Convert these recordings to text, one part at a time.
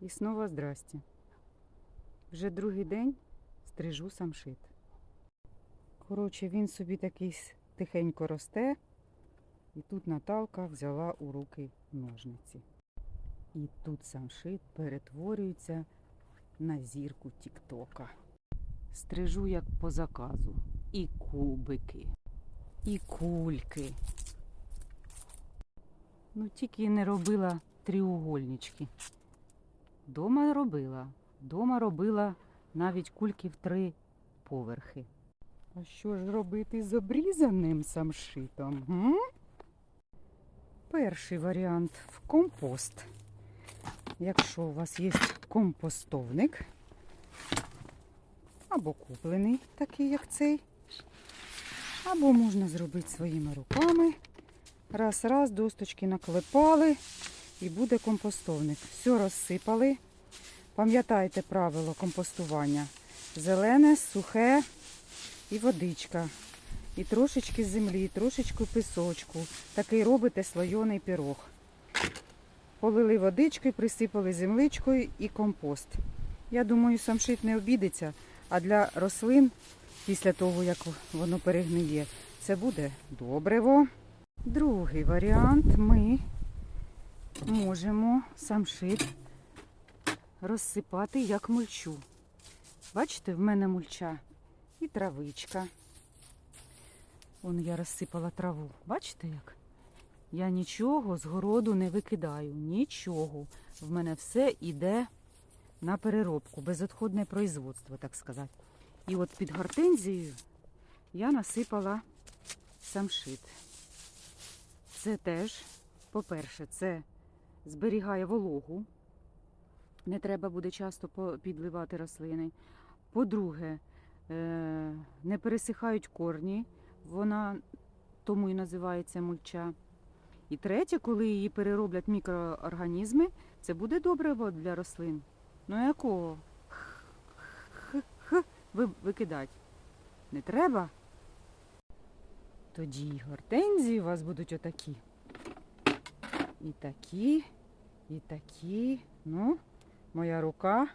І знову здрасте. Вже другий день стрижу самшит. Коротше, він собі такий тихенько росте. І тут Наталка взяла у руки ножниці. І тут самшит перетворюється на зірку Тіктока. Стрижу як по заказу. І кубики, і кульки. Ну, тільки не робила тріугольнички. Дома робила. Дома робила навіть кульки в три поверхи. А що ж робити з обрізаним самшитом? М? Перший варіант в компост. Якщо у вас є компостовник або куплений, такий як цей, або можна зробити своїми руками. Раз-раз, досточки наклепали і буде компостовник. Все розсипали. Пам'ятайте правило компостування. Зелене, сухе і водичка. І трошечки землі, трошечки пісочку. Такий робите слойоний пірог. Полили водичкою, присипали земличкою і компост. Я думаю, самшит не обідеться, а для рослин, після того, як воно перегниє, це буде добриво. Другий варіант ми можемо самшит розсипати як мульчу. Бачите, в мене мульча і травичка. Вон я розсипала траву. Бачите як? Я нічого з городу не викидаю. Нічого. В мене все йде на переробку, безотходне производство, так сказати. І от під гортензією я насипала самшит. Це теж, по-перше, це зберігає вологу. Не треба буде часто підливати рослини. По-друге, е, не пересихають корні, вона тому і називається мульча. І третє, коли її перероблять мікроорганізми, це буде добриво для рослин. Ну якого? Викидати не треба? Тоді гортензії у вас будуть отакі. І такі, і такі. Ну, моя рука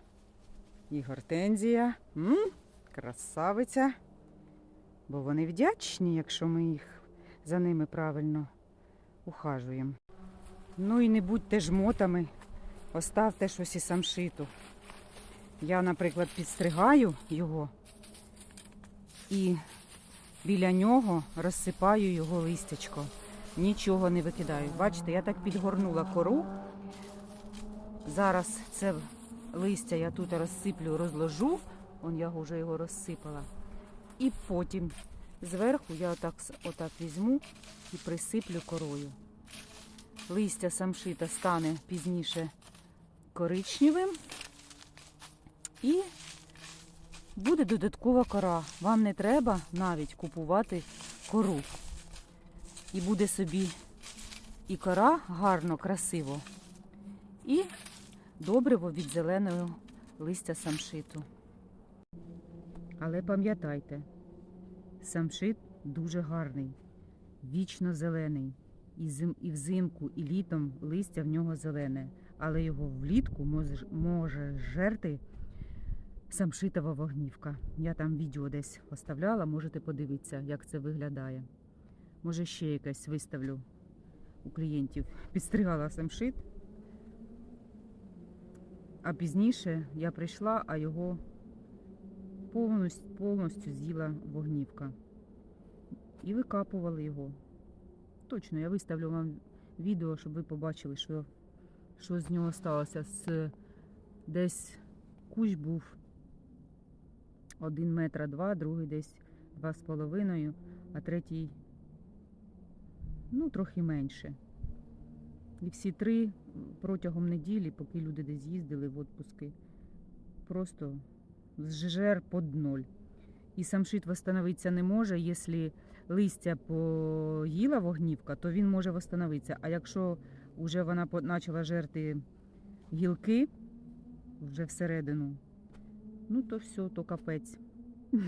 і гортензія. М? Красавиця. Бо вони вдячні, якщо ми їх за ними правильно ухажуємо. Ну і не будьте жмотами, оставте щось і самшиту. Я, наприклад, підстригаю його і біля нього розсипаю його листячко. Нічого не викидаю. Бачите, я так підгорнула кору. Зараз це листя я тут розсиплю, розложу. Он я вже його розсипала. І потім зверху я отак, отак візьму і присиплю корою. Листя самшита стане пізніше коричневим. І буде додаткова кора. Вам не треба навіть купувати кору. І буде собі і кора гарно, красиво, і добриво від зеленого листя самшиту. Але пам'ятайте, самшит дуже гарний, вічно зелений. І, зим, і взимку, і літом листя в нього зелене, але його влітку може, може жерти самшитова вогнівка. Я там відео десь оставляла, можете подивитися, як це виглядає. Може, ще якесь виставлю у клієнтів. Підстригала самшит. А пізніше я прийшла, а його повністю, повністю з'їла вогнівка. І викапували його. Точно, я виставлю вам відео, щоб ви побачили, що, що з нього сталося. З, десь кущ був один метра два, другий десь два з половиною, а третій ну, трохи менше. І всі три протягом неділі, поки люди десь їздили в відпуски, просто зжер под ноль. І самшит восстановитися не може. Якщо листя поїла вогнівка, то він може восстановитися. А якщо вже вона почала жерти гілки вже всередину, ну то все, то капець.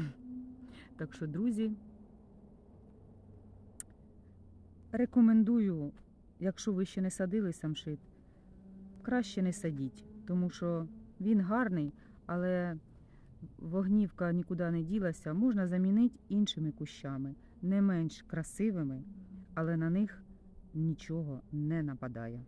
Так що, друзі, рекомендую, якщо ви ще не садили самшит, краще не садіть. тому що він гарний, але вогнівка нікуди не ділася, можна замінити іншими кущами, не менш красивими, але на них нічого не нападає.